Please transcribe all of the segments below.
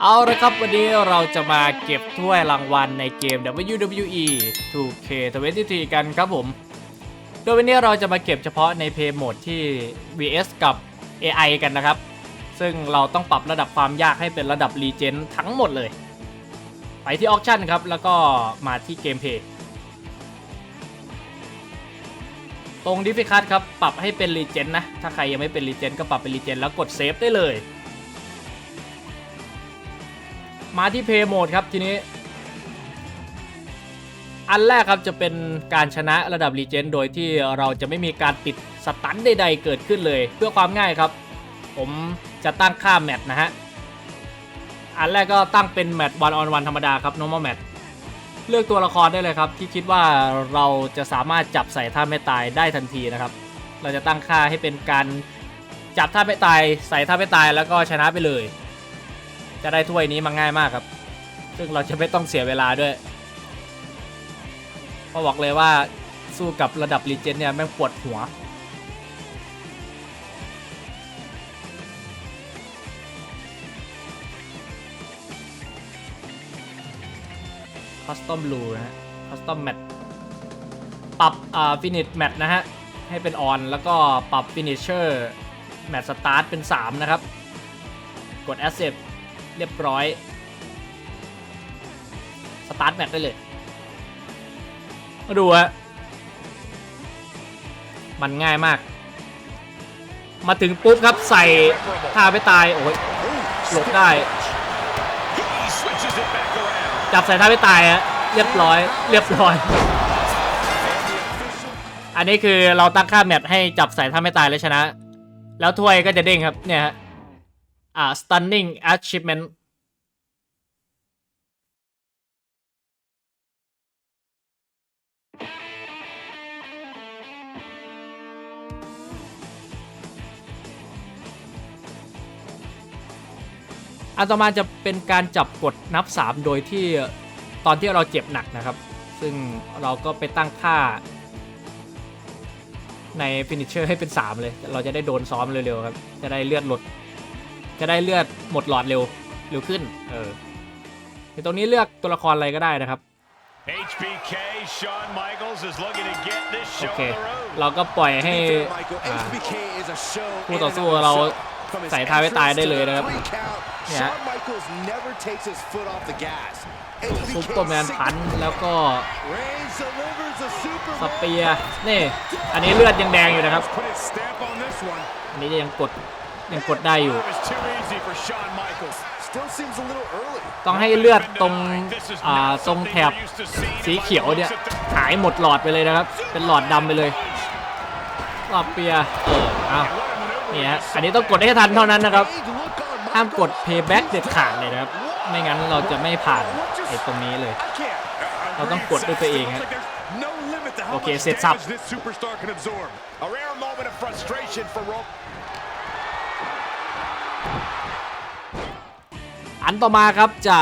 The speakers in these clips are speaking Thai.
เอาละครับวันนี้เราจะมาเก็บถ้วยรางวัลในเกม WWE 2K23 กันครับผม โดยวันนี้เราจะมาเก็บเฉพาะในเพย์โหมดที่ VS กับ AI กันนะครับ ซึ่งเราต้องปรับระดับความยากให้เป็นระดับ Legend ทั้งหมดเลย ไปที่ออ c ชั่นครับ แล้วก็มาที่เกมเพย์ตรงดิฟิคัตครับ ปรับให้เป็น Legend นะ ถ้าใครยังไม่เป็น Legend ก็ปรับเป็น Legend แล้วกดเซฟได้เลย มาที่เพย์โหมดครับทีนี้ อันแรกครับจะเป็นการชนะระดับรีเจนโดยที่เราจะไม่มีการติดสตันใดๆเกิดขึ้นเลย เพื่อความง่ายครับ ผมจะตั้งค่าแมตช์นะฮะ อันแรกก็ตั้งเป็นแมตช์วันออนวันธรรมดาครับ normal match เลือกตัวละครได้เลยครับ ที่คิดว่าเราจะสามารถจับใส่ท่าไม่ตายได้ทันทีนะครับ เราจะตั้งค่าให้เป็นการจับท่าไม่ตายใส่ท่าไม่ตายแล้วก็ชนะไปเลย จะได้ถ้วยนี้มาง่ายมากครับ ซึ่งเราจะไม่ต้องเสียเวลาด้วยเพราะบอกเลยว่าสู้กับระดับรีเจนเนี่ยแม่งปวดหัว คอสตอมบลูนะฮะ คอสตอมแมทปรับอ่าฟินิชแมทนะฮะ ให้เป็นออนแล้วก็ปรับฟินิชเชอร์แมทสตาร์ทเป็น 3 นะครับ กด Asset เเรียบร้อย สตาร์ทแมตช์ได้เลย มาดูฮะมันง่ายมาก มาถึงปุ๊บครับใส่ท่าไปตาย โอ้ยหลบได้ จับใส่ท่าไปตายฮะเรียบร้อย เรียบร้อย อันนี้คือเราตั้งค่าแมตช์ให้จับใส่ท่าไม่ตายแล้วชนะ แล้วถ้วยก็จะเด้งครับเนี่ยฮะ อ่า stunning achievement อันต่อมาจะเป็นการจับกดนับ 3 โดยที่ตอนที่เราเจ็บหนักนะครับ ซึ่งเราก็ไปตั้งค่า ในฟินิชเชอร์ให้เป็น 3 เลย เราจะได้โดนซ้อมเร็วๆครับ จะได้เลือดลด จะได้เลือดหมดหลอดเร็วเร็วขึ้น เออในตรงนี้เลือกตัวละครอะไรก็ได้นะครับ HBK, Shawn Michaels is looking to get this โอ show เค on the road. เราก็ปล่อยให้อ่าคู่ต่อสู้เราใส่ท้ายไว้ตายได้เลยนะครับ เนี่ยฮะซุปเปอร์แมนพันธุ์แล้วก็สเปียร์นี่ อันนี้เลือดยังแดงอยู่นะครับ Put his stamp on this one. อันนี้ยังกด ยังกดได้อยู่ It was too easy for Shawn Michaels. Still seems a little early. ต้องให้เลือดตรง This is อ่า not ตรง something แถบ we're used to seeing สี in เขียวเนี่ย Michaels at the- หายหมดหลอดไปเลยนะครับ เป็นหลอดดำไปเลยหลอดเปียร์เออเอา What a maneuver เนี่ย he ฮะ saw อันนี้ต้องกดให้ทันเท่านั้นนะครับ Hey, look on ห้ามกด Michaels. payback เด็ดขาดเลยนะครับ ไม่งั้นเราจะไม่ผ่านไอ้ตรงนี้เลย I can't. เราต้องกดด้วยตัวเองฮะ Looks like there's no limit to how โอเค much เสร็จสับ อันต่อมาครับจะ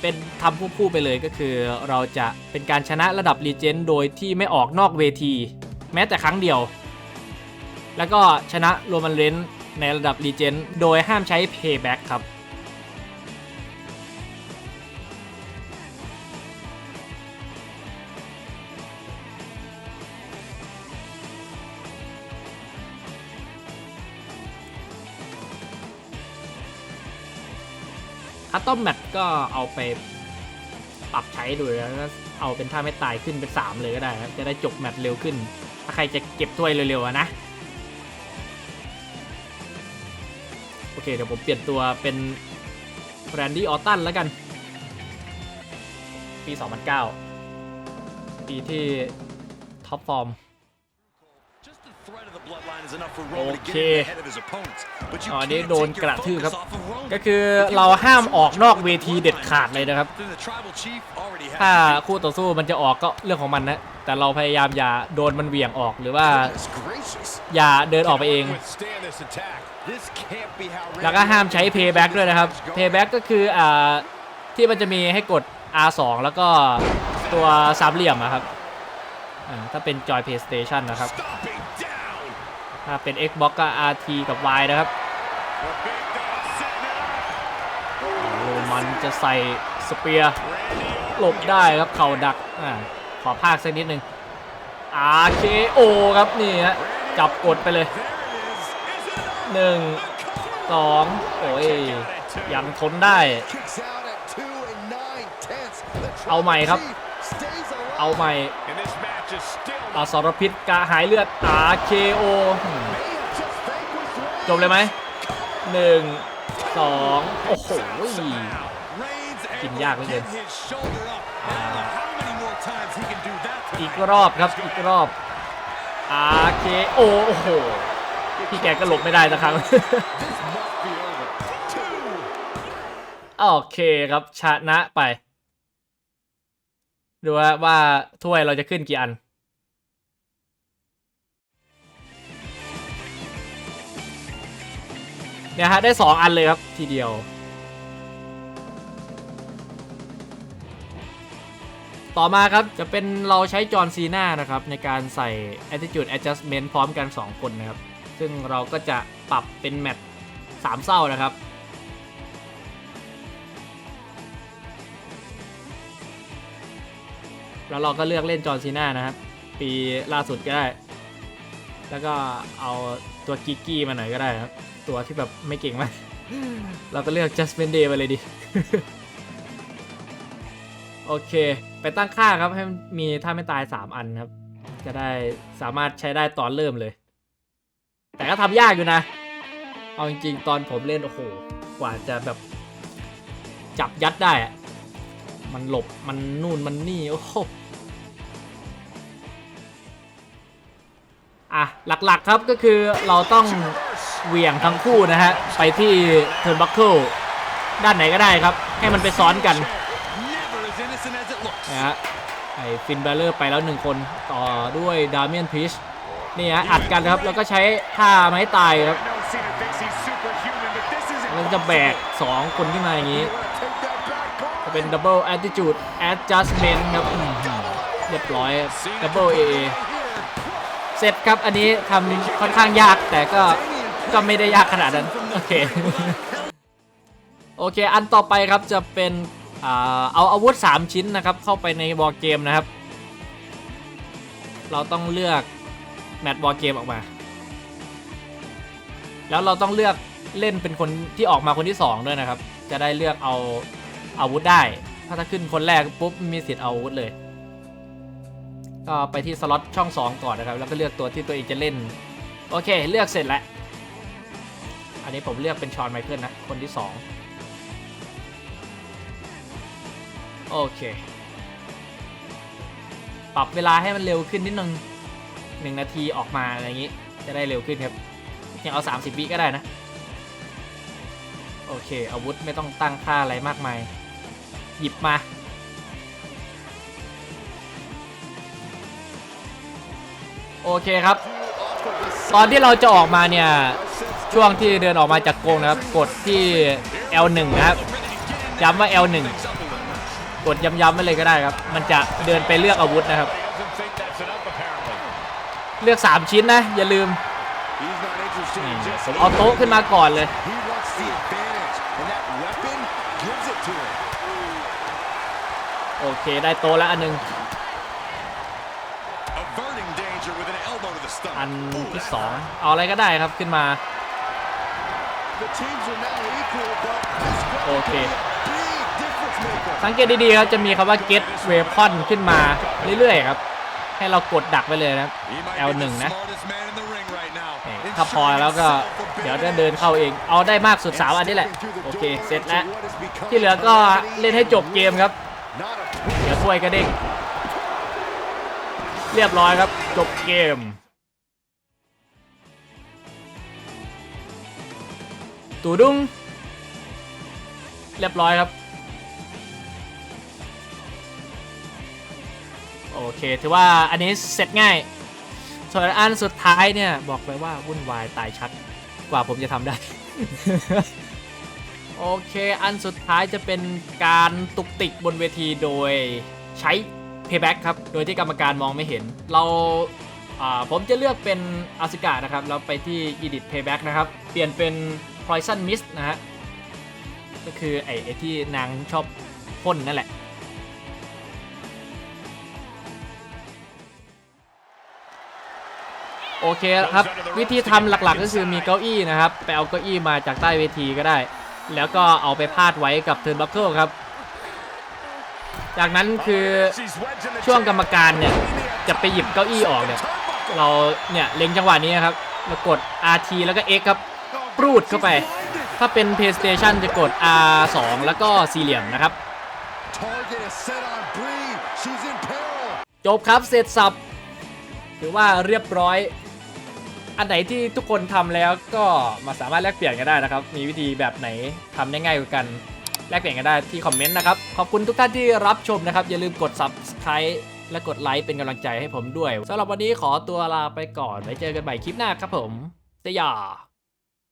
เป็นทำคู่ๆไปเลยก็คือ เราจะเป็นการชนะระดับรีเจนโดยที่ไม่ออกนอกเวที แม้แต่ครั้งเดียว แล้วก็ชนะโรมันเลนในระดับรีเจนโดยห้ามใช้เพย์แบ็กครับ คัตตอมแมทก็เอาไปปรับใช้ดูแล้วก็เอาเป็นท่าไม่ตายขึ้นเป็น 3 เลยก็ได้ครับ จะได้จบแมตช์เร็วขึ้น ถ้าใครจะเก็บถ้วยเร็วๆนะ โอเค เดี๋ยวผมเปลี่ยนตัวเป็นแรนดี้ออตตันแล้วกัน ปี 2009 ปีที่ท็อปฟอร์ม โอ Roman to เค get in ahead of his opponents. But you อ๋ออันนี้ can't โดน take ก your ระทืบครับ focus off of Roman. ก็คือเราห้ามออกนอกเวทีเด็ดขาดเลยนะครับ Then the tribal chief already has ถ้า the beat. คู่ต่อสู้มันจะออกก็เรื่องของมันนะ แต่เราพยายามอย่าโดนมันเหวี่ยงออกหรือว่า Goodness gracious. อย่าเดินออกไปเอง Withstand this attack. This can't be how แล้วก็ห้ามใช้ payback ด้วยนะครับ payback ก็คืออ่าที่มันจะมีให้กด R2 แล้วก็ตัวสามเหลี่ยมอะครับอ่าถ้าเป็นจอย PlayStation นะครับ Stomping down. ถ้าเป็น Xbox ก็ RT กับ Y นะครับ The big dog setting it up. มันจะใส่สเปียร์หลบได้ครับเข่าดักอ่าขอภาคสักนิดหนึ่ง RKO ครับนี่ฮะจับกดไปเลยหนึ่งสองโอ้ยยังทนได้ เอาใหม่ครับ เอาใหม่ อสรพิษกาหายเลือดอาเคโอจบเลยไหมหนึ่งสองโอ้โหกินยากเลยเกินอีกรอบครับอีกรอบอาเคโอโอ้โหพี่แกก็หลบไม่ได้สักครั้งโอเคครับชนะไป ดูว่าถ้วยเราจะขึ้นกี่อัน เนี่ยฮะได้สองอันเลยครับทีเดียว ต่อมาครับจะเป็นเราใช้จอห์นซีนานะครับ ในการใส่ attitude adjustment พร้อมกัน 2 คนนะครับ ซึ่งเราก็จะปรับเป็นแมตช์สามเศร้านะครับแล้วเราก็เลือกเล่นจอห์ซีนานะครับ ปีล่าสุดก็ได้ แล้วก็เอาตัวกิกกี้มาหน่อยก็ได้ครับ ตัวที่แบบไม่เก่งมาก เราก็เลือก Just Day ไปเลยดิ โอเค ไปตั้งค่าครับให้มันมีท่าไม่ตาย 3 อันครับ จะได้สามารถใช้ได้ตอนเริ่มเลย แต่ก็ทำยากอยู่นะ เอาจริงๆ ตอนผมเล่น โอ้โห กว่าจะแบบ จับยัดได้อะมันหลบมันนู่นมันนี่ โอ้โหอะหลักๆครับก็คือเราต้อง เหวี่ยงทั้งคู่นะฮะ ไปที่เทิร์นบัคเกิลด้านไหนก็ได้ครับ ให้มันไปซ้อนกันนะฮะไอ้ฟินเบลเลอร์ไปแล้วหนึ่งคนต่อด้วยดาเมียนพีชนี่ฮะอัดกันครับ แล้วก็ใช้ท่าไม้ตายครับแล้วจะแบก 2 คนขึ้นมาอย่างนี้ จะเป็น Double Attitude Adjustment ครับเรียบร้อย Double AA เสร็จครับอันนี้ทำค่อนข้างยากแต่ก็ ก็ไม่ได้ยากขนาดนั้น โอเค โอเค อันต่อไปครับจะเป็นเอาอาวุธ 3 ชิ้นนะครับเข้าไปในวอ r เกมนะครับ เราต้องเลือกแมตช์วอ r เกมออกมา แล้วเราต้องเลือกเล่นเป็นคนที่ออกมาคนที่ 2 ด้วยนะครับ จะได้เลือกเอาอาวุธได้ ถ้าถ้าขึ้นคนแรกปุ๊บมีสิทธิ์เอาอาวุธเลย ก็ไปที่สล็อตช่อง 2 ก่อนนะครับ แล้วก็เลือกตัวที่ตัวเองจะเล่น โอเค เลือกเสร็จแล้ว อันนี้ผมเลือกเป็นชอนไมเคิลนะ คนที่ 2 โอเค ปรับเวลาให้มันเร็วขึ้นนิดนึงหนึ่งนาทีออกมาอะไรอย่างนี้ จะได้เร็วขึ้นครับยังเอา 30 วิก็ได้นะ โอเค อาวุธไม่ต้องตั้งค่าอะไรมากมาย หยิบมา โอเคครับ ตอนที่เราจะออกมาเนี่ย ช่วงที่เดินออกมาจากกงนะครับ กดที่ L1 นะครับย้ำว่า L1 กดย้ำๆไปเลยก็ได้ครับ มันจะเดินไปเลือกอาวุธนะครับ เลือก 3 ชิ้นนะ อย่าลืมผมเอาโต๊ะขึ้นมาก่อนเลยโอเค ได้โต๊ะแล้วอันหนึง อันที่2เอาอะไรก็ได้ครับขึ้นมา โอเค big difference maker. สังเกตดีๆครับจะมีคำว่า get weapon ขึ้นมาเรื่อยๆครับ ให้เรากดดักไปเลยนะครับ He might be L1 the นะ smartest man in the ring right now. นี่ถ้าพอแล้วก็เดี๋ยวจะเดินเข้าเอง เอาได้มากสุด3อันนี้แหละ โอเค เสร็จแล้ว ที่เหลือก็เล่นให้จบเกมครับ Not a เดี๋ยวถ้วยกระเด้งเรียบร้อยครับ จบเกม ตูดุ้งเรียบร้อยครับ โอเค ถือว่าอันนี้เสร็จง่าย ส่วนอันสุดท้ายเนี่ย บอกไปว่าวุ่นวายตายชัดกว่าผมจะทำได้ โอเค อันสุดท้ายจะเป็นการตุกติกบนเวทีโดยใช้ payback ครับ โดยที่กรรมการมองไม่เห็น เราาผมจะเลือกเป็นอาซิกานะครับ เราไปที่ edit payback นะครับ เปลี่ยนเป็น poison mist นะฮะ ก็คือไอ้ไอที่นางชอบพ่นนั่นแหละ โอเคครับ วิธีทำหลักๆก็คือมีเก้าอี้นะครับ ไปเอาเก้าอี้มาจากใต้เวทีก็ได้ แล้วก็เอาไปพาดไว้กับเทิร์นบัคเกิลครับ จากนั้นคือช่วงกรรมการเนี่ย จะไปหยิบเก้าอี้ออกเนี่ย เราเนี่ยเล็งจังหวะนี้ครับแล้วกด RT แล้วก็ X ครับ ปรูดเข้าไป ถ้าเป็น PlayStation จะกด R2 แล้วก็สี่เหลี่ยมนะครับ Target is set on Bree. She's in peril. จบครับเสร็จสับ ถือว่าเรียบร้อย อันไหนที่ทุกคนทำแล้วก็มาสามารถแลกเปลี่ยนกันได้นะครับ มีวิธีแบบไหนทำได้ง่ายกว่ากันแลกเปลี่ยนกันได้ที่คอมเมนต์นะครับ ขอบคุณทุกท่านที่รับชมนะครับ อย่าลืมกด subscribe และกดไลค์เป็นกำลังใจให้ผมด้วยสำหรับวันนี้ขอตัวลาไปก่อนไว้เจอกันใหม่คลิปหน้าครับผมเสีย